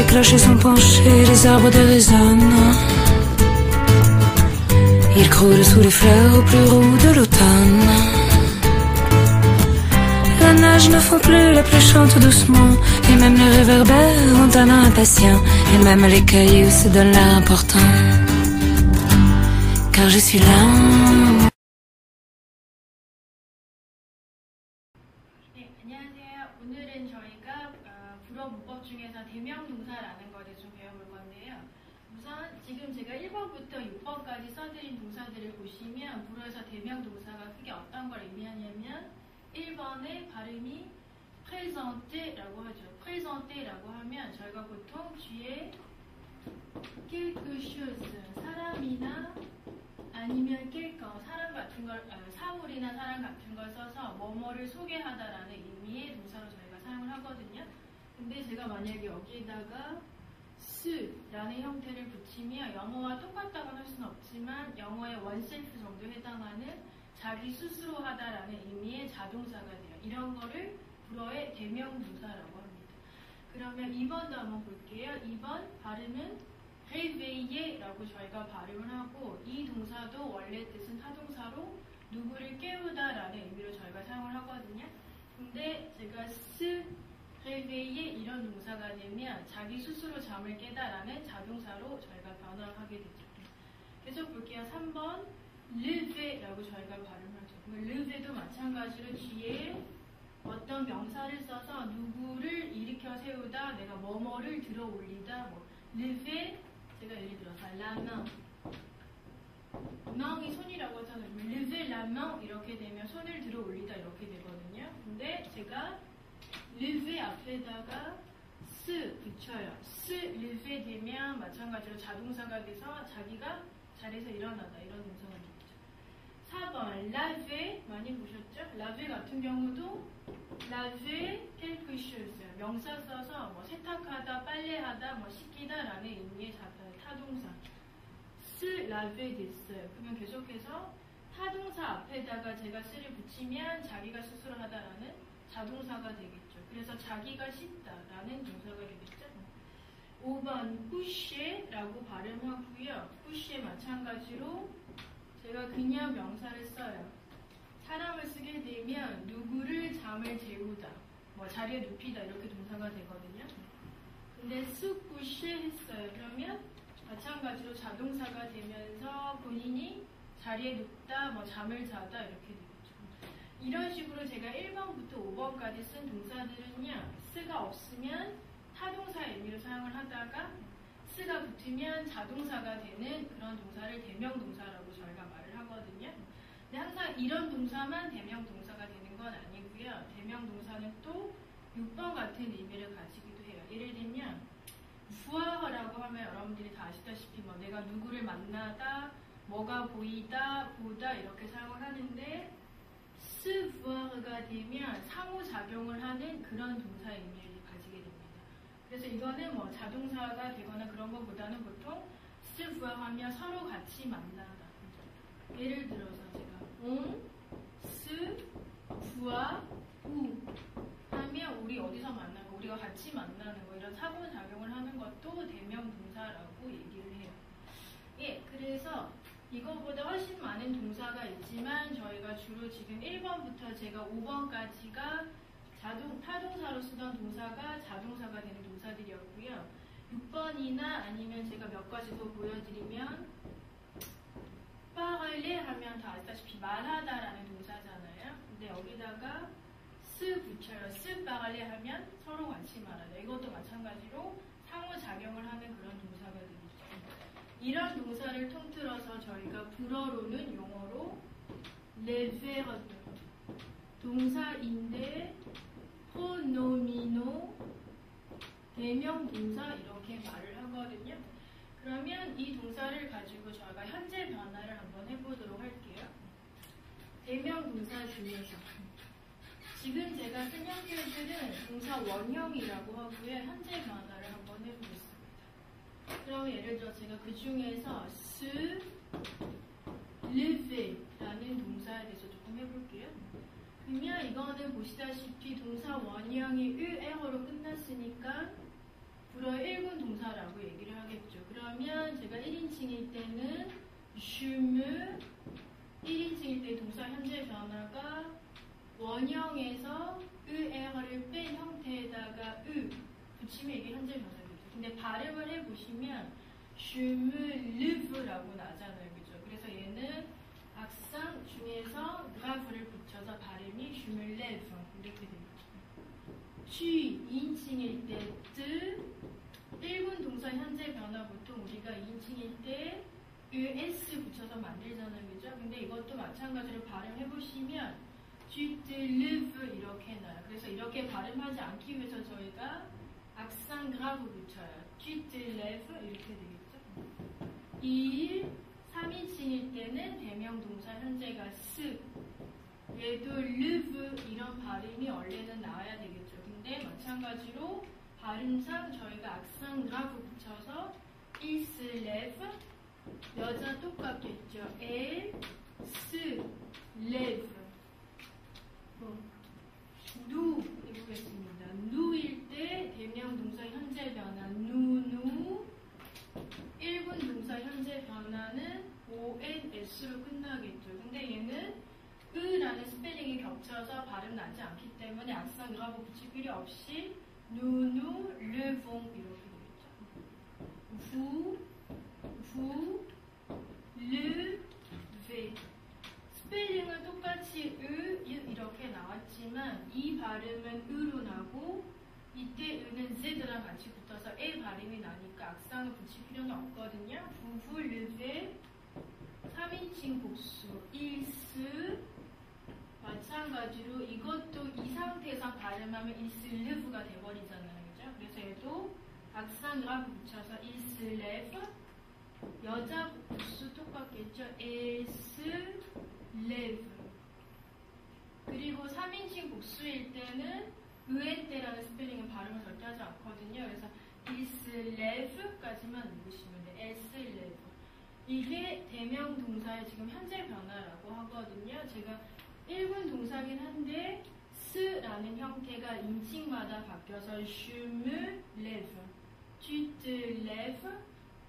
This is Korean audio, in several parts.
Les clochers sont penchés, les arbres déraisonnent. Ils croulent sous les fleurs au plus roux de l'automne. La nage ne fond plus, la pluie chante doucement. Et même les réverbères ont un impatient. Et même les cailloux se donnent l'air important. Car je suis là. 어, 불어 문법 중에서 대명동사라는 것을 좀 배워볼 건데요. 우선 지금 제가 1번부터 6번까지 써드린 동사들을 보시면 불어에서 대명동사가 크게 어떤 걸 의미하냐면 1번의 발음이 présente라고 하죠. présente라고 하면 저희가 보통 뒤에 quelque 사람이나 아니면 quelque, 사람 같은 걸, 아, 사물이나 사람 같은 걸 써서 뭐뭐를 소개하다라는 의미의 동사로 저희가. 근데 제가 만약에 여기에다가 스라는 형태를 붙이면 영어와 똑같다고 할 수는 없지만 영어의 원셀프 정도에 해당하는 자기 스스로 하다라는 의미의 자동사가 돼요. 이런 거를 불어의 대명동사라고 합니다. 그러면 2번도 한번 볼게요. 2번 발음은 réveiller라고 저희가 발음을 하고 이 동사도 원래 뜻은 타동사로 누구를 깨우다라는 의미로 저희가 사용을 하거든요. 근데 제가 스 réveiller 이런 동사가 되면 자기 스스로 잠을 깨다라는 자동사로 저희가 변화하게 되죠. 계속 볼게요. 3번 lever라고 저희가 발음하죠. lever도 마찬가지로 뒤에 어떤 명사를 써서 누구를 일으켜 세우다, 내가 뭐뭐를 들어 올리다, 뭐 lever 제가 예를 들어서 main main이 손이라고 하잖아요. la main 이렇게 되면 손을 들어 올리다 이렇게 되거든요. 근데 제가 lever 앞에다가 스 붙여요. 스 lever 되면 마찬가지로 자동사가 돼서 자기가 자리에서 일어나다 이런 동사가 되겠죠. 4번 laver 많이 보셨죠? laver 같은 경우도 laver quelque chose 명사 써서 뭐 세탁하다, 빨래하다, 뭐 씻기다라는 의미의 자, 타동사 스 laver 됐어요. 그러면 계속해서 타동사 앞에다가 제가 스를 붙이면 자기가 스스로 하다라는 자동사가 되겠죠. 그래서 자기가 씻다라는 동사가 되겠죠. 5번 push라고 발음하고요. push 마찬가지로 제가 그냥 명사를 써요. 사람을 쓰게 되면 누구를 잠을 재우다, 뭐 자리에 눕히다 이렇게 동사가 되거든요. 근데 쑥 push 했어요. 그러면 마찬가지로 자동사가 되면서 본인이 자리에 눕다, 뭐 잠을 자다 이렇게 되겠죠. 이런 식으로 제가 1번부터 5번까지 쓴 동사들은요, 스가 없으면 타동사 의미로 사용을 하다가 스가 붙으면 자동사가 되는 그런 동사를 대명 동사라고 저희가 말을 하거든요. 근데 항상 이런 동사만 대명 동사가 되는 건 아니고요. 대명 동사는 또 6번 같은 의미를 가지기도 해요. 예를 들면 부하라고 하면 여러분들이 다 아시다시피 뭐 내가 누구를 만나다, 뭐가 보이다, 보다 이렇게 사용을 하는데 스부하가 되면 상호작용을 하는 그런 동사 의미를 가지게 됩니다. 그래서 이거는 뭐 자동사가 되거나 그런 것보다는 보통 스부하하면 서로 같이 만나다. 예를 들어서 제가 옹, 스, 부하, 우 하면 우리 어디서 만나고 우리가 같이 만나는 거 이런 상호작용을 하는 것도 대명 동사라고 얘기를 해요. 예, 그래서 이거보다 훨씬 많은 동사가 있지만 저희가 주로 지금 1번부터 제가 5번까지가 자동, 타동사로 쓰던 동사가 자동사가 되는 동사들이었고요. 6번이나 아니면 제가 몇 가지 더 보여드리면 빠갈레 하면 다 아시다시피 말하다라는 동사잖아요. 근데 여기다가 스 붙여요. 스 빠갈레 하면 서로 같이 말하다. 이것도 마찬가지로 상호작용을 하는 그런 되겠죠. 이런 동사를 통틀어서 저희가 불어로는 용어로 레베르 동사인데 프로노미노 대명 동사 이렇게 말을 하거든요. 그러면 이 동사를 가지고 저희가 현재 변화를 한번 해보도록 할게요. 대명 동사 중에서 지금 제가 쓴 형태들은 동사 원형이라고 하고요. 현재 변화를 한번 해보겠습니다. 그럼 예를 들어 제가 그 중에서 s live라는 동사에 대해서 조금 해볼게요. 그러면 이거는 보시다시피 동사 원형이 을에어로 끝났으니까 불어 1군 동사라고 얘기를 하겠죠. 그러면 제가 1인칭일 때는 슈무 1인칭일 때 동사 현재 변화가 원형에서 을에어를 뺀 형태에다가 을 붙이면 이게 현재 변화 근데 발음을 해보시면 슈무 르브라고 나잖아요. 그죠? 그래서 얘는 악상 중에서 그라프를 붙여서 발음이 슈물레브 이렇게 되겠죠. 쥐 2인칭일 때 뜨, 1분 동사 현재 변화 보통 우리가 2인칭일 때 US 붙여서 만들잖아요. 그죠? 근데 이것도 마찬가지로 발음해보시면 쥐뜨 리브 이렇게 나요. 그래서 이렇게 발음하지 않기 위해서 저희가 악상 그라프 붙여요. 쥐뜨 레브 이렇게 되겠죠? 2일 3인칭일 때는 대명 동사 현재가 스 얘도 리브 이런 발음이 원래는 나와야 되겠죠. 근데 마찬가지로 발음상 저희가 악상 그라프 붙여서 일스 레브 여자 똑같겠죠. 엘, 스, 레브 누 해보겠습니다. 누일 때 대명 동사 현재 변화 누누 1분 동사 현재 변화는 ONS로 끝나겠죠. 근데 얘는 으라는 스펠링이 겹쳐서 발음 나지 않기 때문에 악상 으라고 붙일 필요 없이 누누 르봉 이렇게 되겠죠. 부, 부, 르, 베 스펠링은 똑같이 으, 유 이렇게 나왔지만 이 발음은 으로 나고 이때 으는 z랑 같이 붙어서 에 발음이 나니까 악상을 붙일 필요는 없거든요. 부부, 르베 3인칭 복수, 일스 마찬가지로 이것도 이 상태에서 발음하면 일슬르브가 돼버리잖아요. 그죠? 그래서 얘도 악상과 붙여서 일슬레브 여자 복수 똑같겠죠? 일슬레브 그리고 3인칭 복수일 때는 의엔때라는 스펠링은 발음을 절대 하지 않거든요. 그래서 일슬레브까지만 읽으시면 돼요. 엘슬레브 이게 대명 동사의 지금 현재 변화라고 하거든요. 제가 1분 동사긴 한데 스라는 형태가 인칭마다 바뀌어서 슈물 레브, 쥐트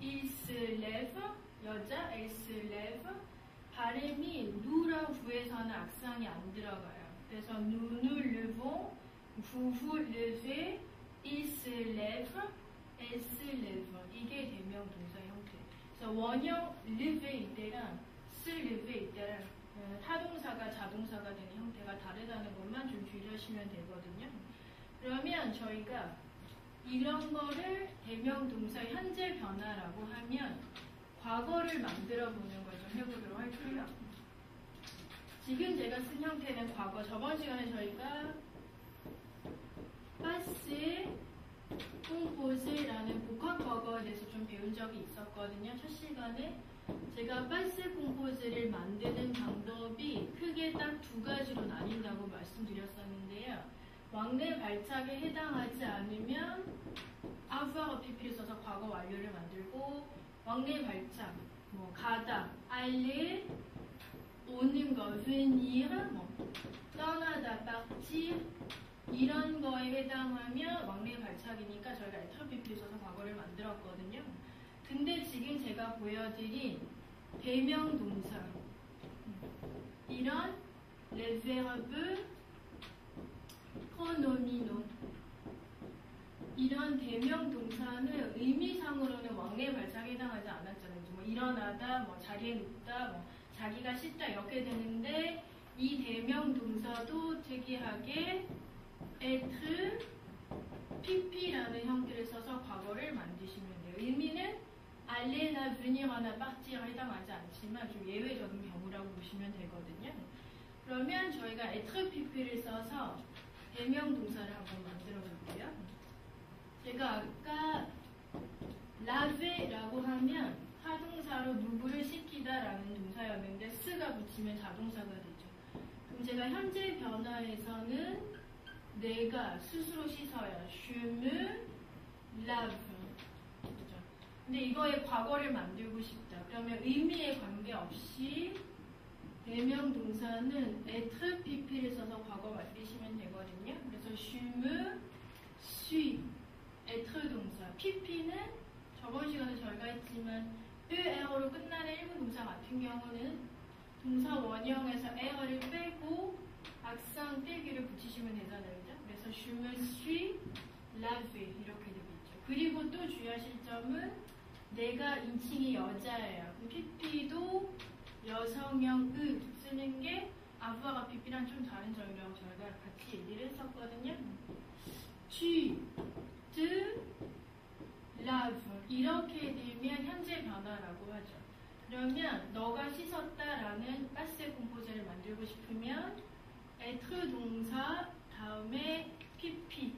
일스 레브, 여자 엘스 레브 발음이 누라 후에서는 악상이 안 들어가요. 그래서 누누 르봉, 부부 르베, 일스 레브, 엘스 레브 이게 대명 동사 형태. 그래서 원형 르베일 때랑 스 르베일 때랑 타동사가 자동사가 되는 형태가 다르다는 것만 좀 주의하시면 되거든요. 그러면 저희가 이런 거를 대명 동사 현재 변화라고 하면 과거를 만들어 보는 걸 좀 해보도록 할게요. 지금 제가 쓴 형태는 과거. 저번 시간에 저희가 파스 콩포즈라는 복합 과거에 대해서 좀 배운 적이 있었거든요. 첫 시간에 제가 파스 콩포즈를 만드는 방법이 크게 딱 두 가지로 나뉜다고 말씀드렸었는데요. 왕래 발작에 해당하지 않으면 아부아가 PP를 써서 과거 완료를 만들고 왕래 발작, 뭐 가다, 알릴, 오는 거, venir, 뭐 떠나다, partir 이런 거에 해당하면 왕래 발작이니까 저희가 에터 PP를 써서 과거를 만들었거든요. 근데 지금 제가 보여드린 대명 동사 이런 les verbes 이런 대명 동사는 의미상으로는 왕래 발작에 해당하지 않았잖아요. 뭐 일어나다, 뭐 자리에 눕다, 뭐 자기가 씻다 이렇게 되는데 이 대명 동사도 특이하게 être, pp라는 형태를 써서 과거를 만드시면 돼요. 의미는 알레나, venir나, partir 해당하지 않지만 좀 예외적인 경우라고 보시면 되거든요. 그러면 저희가 pp를 써서 대명 동사를 한번 만들어 볼게요. 제가 아까 라베라고 하면 타동사로 누구를 시키다라는 동사였는데 스가 붙이면 자동사가 되죠. 그럼 제가 현재 변화에서는 내가 스스로 씻어야 슈물 라브? 근데 이거의 과거를 만들고 싶다. 그러면 의미에 관계없이 대명 동사는 être pp를 써서 과거 만드시면 되거든요. 그래서 슈물 suis être 동사 pp는 저번 시간에 저희가 했지만 으에어로 끝나는 일본 동사 같은 경우는 동사 원형에서 에어를 빼고 악상 떼기를 붙이시면 되잖아요. 그죠? 그래서 je me suis lavé 이렇게 되겠죠. 그리고 또 주의하실 점은 내가 인칭이 여자예요. 그럼 PP도 여성형 으 쓰는 게 아부아가 PP랑 좀 다른 점이라고 저희가 같이 얘기를 했었거든요. tu, te, lave 이렇게 되면 현재 변화라고 하죠. 그러면 너가 씻었다라는 파세 콤포즈를 만들고 싶으면 être 동사 다음에 pp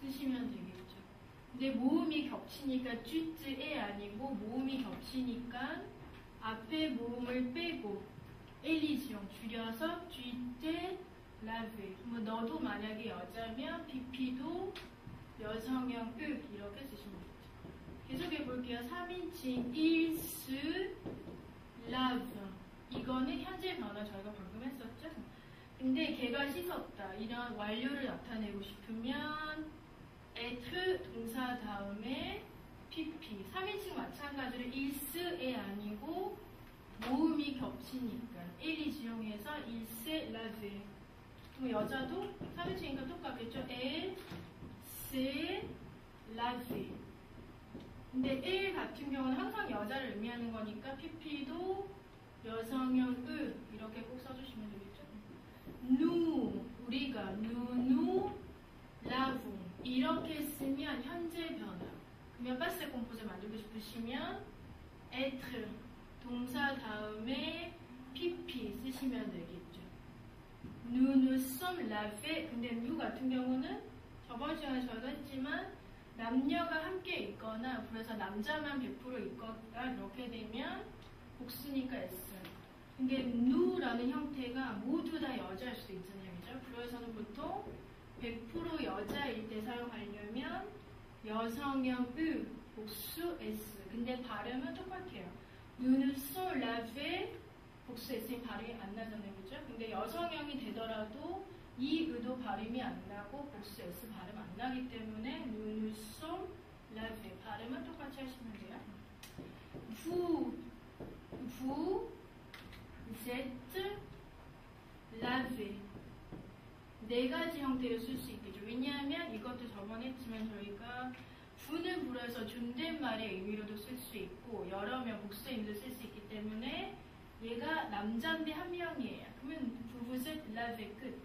쓰시면 되겠죠. 근데 모음이 겹치니까 쥐즈에 아니고 모음이 겹치니까 앞에 모음을 빼고 엘리지용 줄여서 쥐때 라베. 뭐 너도 만약에 여자면 pp도 여성형 으 이렇게 쓰시면 되죠. 계속해 볼게요. 3인칭 일스 라브 이거는 현재 변화 저희가 방금 했었죠. 근데 걔가 씻었다 이런 완료를 나타내고 싶으면 être 동사 다음에 pp 3인칭 마찬가지로 일스에 아니고 모음이 겹치니까 엘리 지용해서 일세 라베 그럼 여자도 3인칭이니까 똑같겠죠? 엘, 세, 라베 근데 엘 같은 경우는 항상 여자를 의미하는 거니까 pp도 여성형 으 이렇게 꼭 써주시면 되겠죠. 누 우리가 누누 라붕 이렇게 쓰면 현재 변화 그러면 파스 콤포즈 만들고 싶으시면 être 동사 다음에 pp 쓰시면 되겠죠 nous nous sommes lavé 근데 nous 같은 경우는 저번 시간에 저희가 했지만 남녀가 함께 있거나 그래서 남자만 100% 있거나 이렇게 되면 복수니까 S 근데 누라는 형태가 모두 다 여자일 수도 있잖아요. 그죠? 그래서는 보통 100% 여자일 때 사용하려면 여성형 으, 복수 S. 근데 발음은 똑같아요. 쏠 라베 복수 S의 발음이 안 나잖아요. 그죠? 근데 여성형이 되더라도 이 의도 발음이 안 나고 복수 S 발음 안 나기 때문에 쏠 라베 발음은 똑같이 하시면 돼요. 부, 부, Z, laver 네 가지 형태로 쓸수 있겠죠. 왜냐하면 이것도 저번에 했지만 저희가 분을 불어서 존댓말의 의미로도 쓸 수 있고 여러 명 복수의 의미도 쓸수 있기 때문에 얘가 남자인데 한 명이에요. 그러면 부부셋 라베 끝.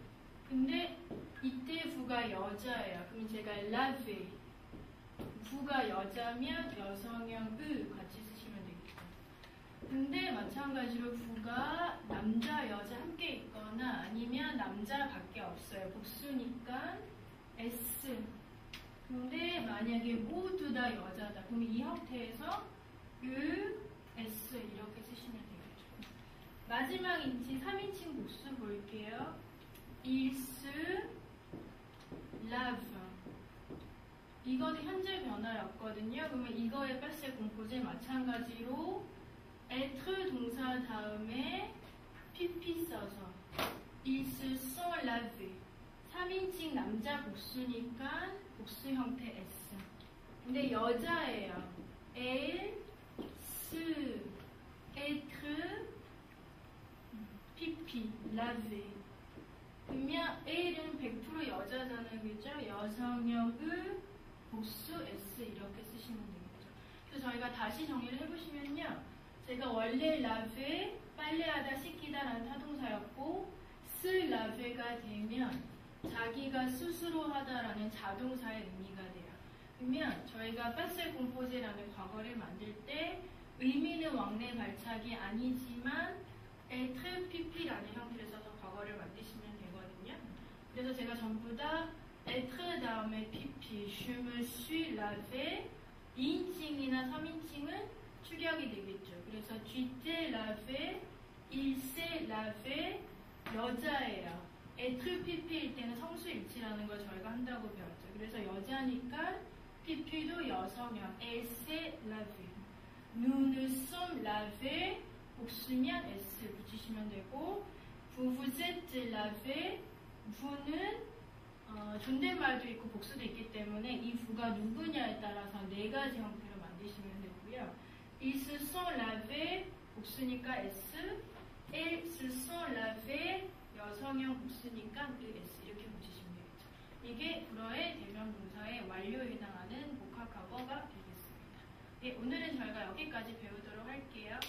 근데 이때 부가 여자예요. 그럼 제가 라베 부가 여자면 여성형 으 같이 되겠죠. 근데 마찬가지로 부가 남자, 여자 함께 있거나 아니면 남자밖에 없어요. 복수니까 S. 근데 만약에 모두 다 여자다. 그럼 이 형태에서 으, S 이렇게 쓰시면 되겠죠. 마지막 인치 3인칭 복수 볼게요. 일스, 라브. 이거는 현재 변화였거든요. 그러면 이거의 패스 공포제 마찬가지로 être 동사 다음에 pp 써서 ils sont lavés 3인칭 남자 복수니까 복수 형태 s. 근데 여자예요. elle, se, être, pp, laver 그러면 el은 100% 여자잖아요. 그죠? 여성형을 복수 s 이렇게 쓰시면 되겠죠. 그래서 저희가 다시 정리를 해보시면요 제가 원래 라베 빨래하다 씻기다라는 타동사였고 쓸 라베가 되면 자기가 스스로 하다라는 자동사의 의미가 돼요. 그러면 저희가 파셀 공포제라는 과거를 만들 때 의미는 왕래 발착이 아니지만 에트 PP라는 형태를 써서 과거를 만드시면 되거든요. 그래서 제가 전부 다 에트 다음에 je me suis lavé 2인칭이나 3인칭은 축약이 되겠죠. 그래서 쥐te lavé, ilse lavé 여자예요. être pp일 때는 성수 일치라는 걸 저희가 한다고 배웠죠. 그래서 여자니까 여성형 elle lavé. nous nous sommes lavé 복수면 s 붙이시면 되고 êtes lavé vou는 어, 존댓말도 있고 복수도 있기 때문에 이 부가 누구냐에 따라서 네 가지 형태로 만드시면 되고요. Ils se sont lavés 복수니까 s, elles se sont lavés 여성형 복수니까 es 이렇게 붙이시면 되겠죠. 이게 불어의 대명 동사의 완료에 해당하는 복합 과거가 되겠습니다. 네, 오늘은 저희가 여기까지 배우도록 할게요.